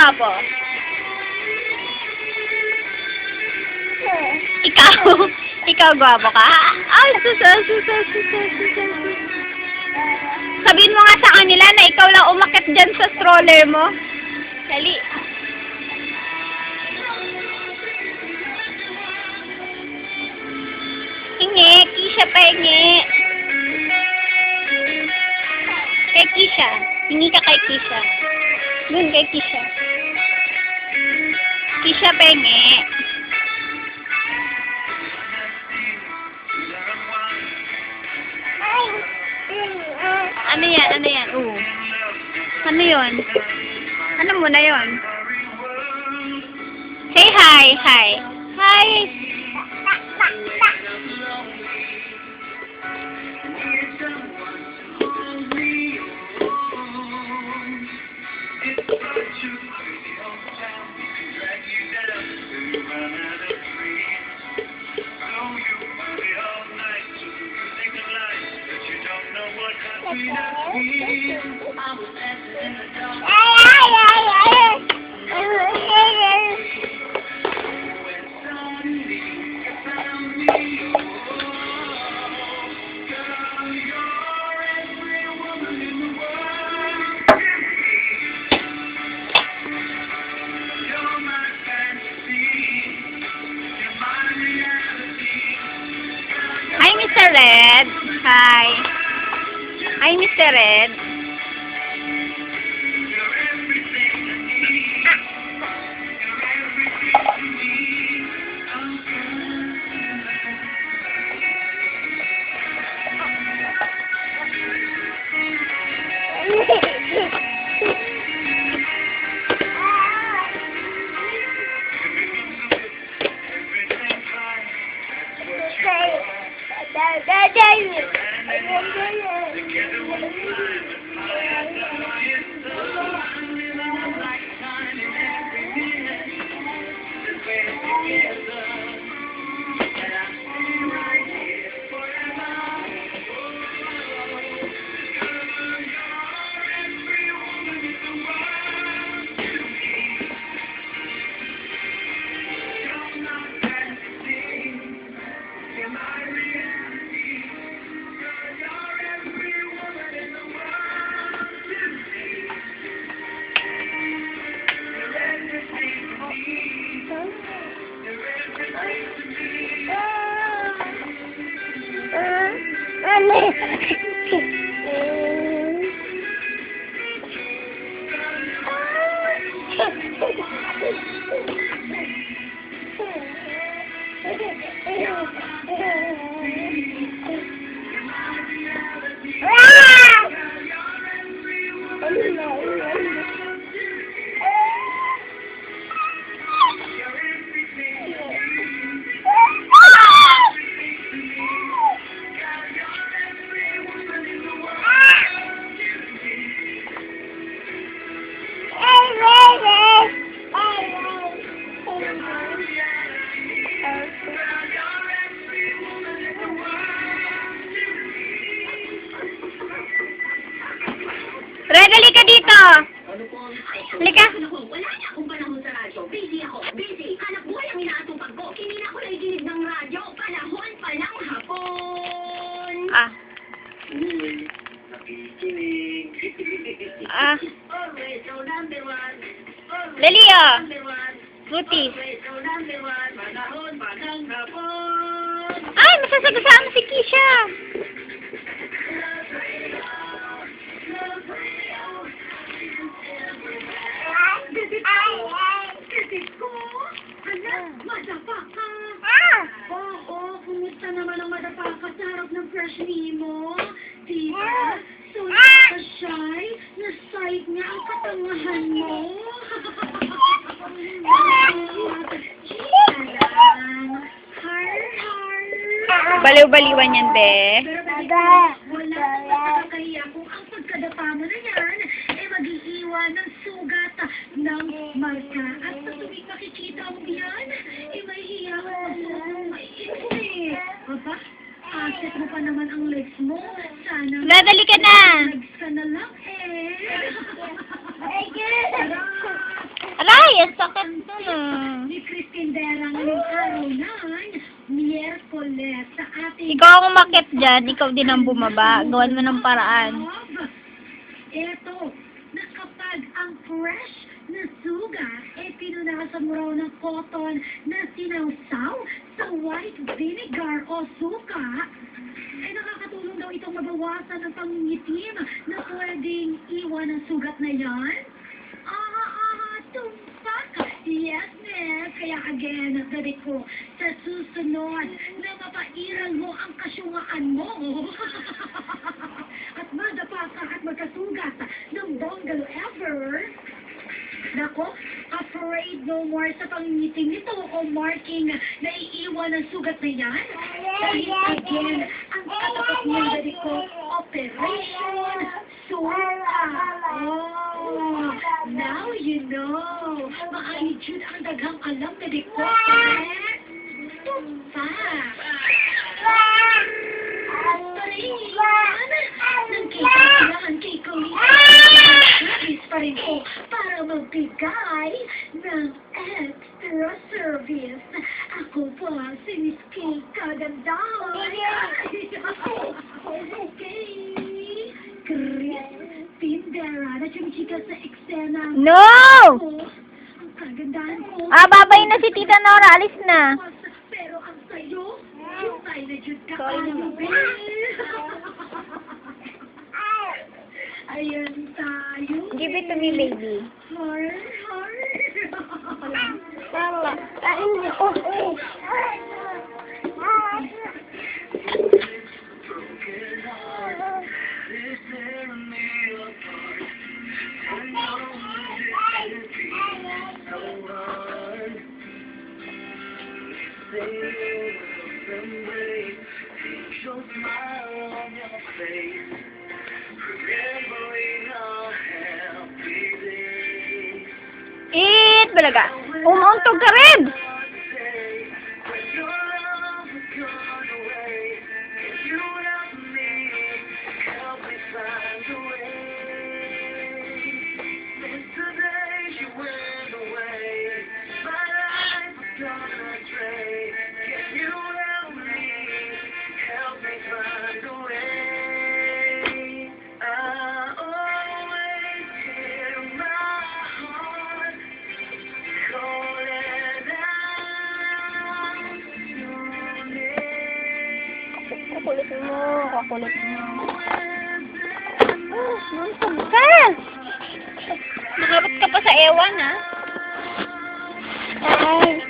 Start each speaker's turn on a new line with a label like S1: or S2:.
S1: gwapo? Ikaw? Ikaw gwapo ka? Ay, susa, susa, susa, susa. Sabihin mo nga sa kanila na ikaw lang umakit dyan sa stroller mo. Dali. Hingi, Kisha pa hingi. Kay Kisha. Hingi ka kay Kisha. Dun kay Kisha. ทิชเชอร์เป็น่างนี้อันนี้อันนี้อู้
S2: อันนี้อนอันนั้นมันได้อัน
S1: Say hi hi
S2: hi Hi, Mr. Red. Hi. Hi, Mr.
S1: Red.
S3: Thank
S2: you. Red, halika.
S3: Wala na akong panahon sa radyo. Busy ako. Busy. Anak buhay ang inaatupag ko. Kinina ko nakikinig ng radyo. Panahon pa ng hapon.
S1: Ah. Ah.
S3: Always so number one.
S1: Dali, ah. Fruity. Ay, masasagasaan si Kisha.
S4: Ko. Anak, madapa ka. Oo, kumusta naman ang madapa ka sa harap ng crush ni mo? Diba? So, nakashy, na-side niya ang katangahan mo. Har.
S1: Baliw-baliwan yan, be.
S4: Pero ng Marta. At sa tuwing makikita mo yan, eh may hiya ka na eh. Asset mo pa naman ang legs mo. Sana... Babalik ka na! Legs ka na lang eh. Aray, ang sakit na na. Ni Christine Dera ngayong araw na, Miyerkules, sa ating... Ikaw ang umakit dyan, ikaw din ang bumaba. Gawan mo ng paraan. Ito, na kapag ang fresh suga, eh pinunasan mo raw ng cotton na sinawsaw sa white vinegar o suka, ay nakakatulong daw itong mabawasan ang pangingitim na pwedeng iwan ng sugat na yan. Ah, ah, tumpak! Yes, miss. Kaya again, sabi ko, sa susunod na mapairal mo ang kasyungaan mo. at madapa ka at magkasugat ng bongalo ever. Nako, more sa pangingiting nito o marking na iiwan ang sugat na yan. Dahil again, ang katapat dali ko, Operation Suka. Oh, now you know. Maayon yun ang daghang alam na di ko. Eh, Tumpa. Paringan. Nang kailangan kay Colleen. Nais pa rin ko para magbigay ng extra service. Ako po si Miss Kay. Okay. Na sa eksena. No! Ang kagandahan ko. Ah, babay na si Tita Nora. Alis na. Pero ang sayo, yung tayo na dyan ka, Sorry ano, naman. Ayan tayo. Give it to me,
S1: baby.
S4: Har, har.
S3: Mama, kain mo. Oh, oh.
S2: Your smile on your face.
S1: Eat! Balaga.
S2: Umuntog ka rin!
S1: Kakulit mo. Kakulit mo.
S2: Oh,
S1: Umuntog ka!
S2: Makabot ka pa sa ewan, ha?
S1: Ay.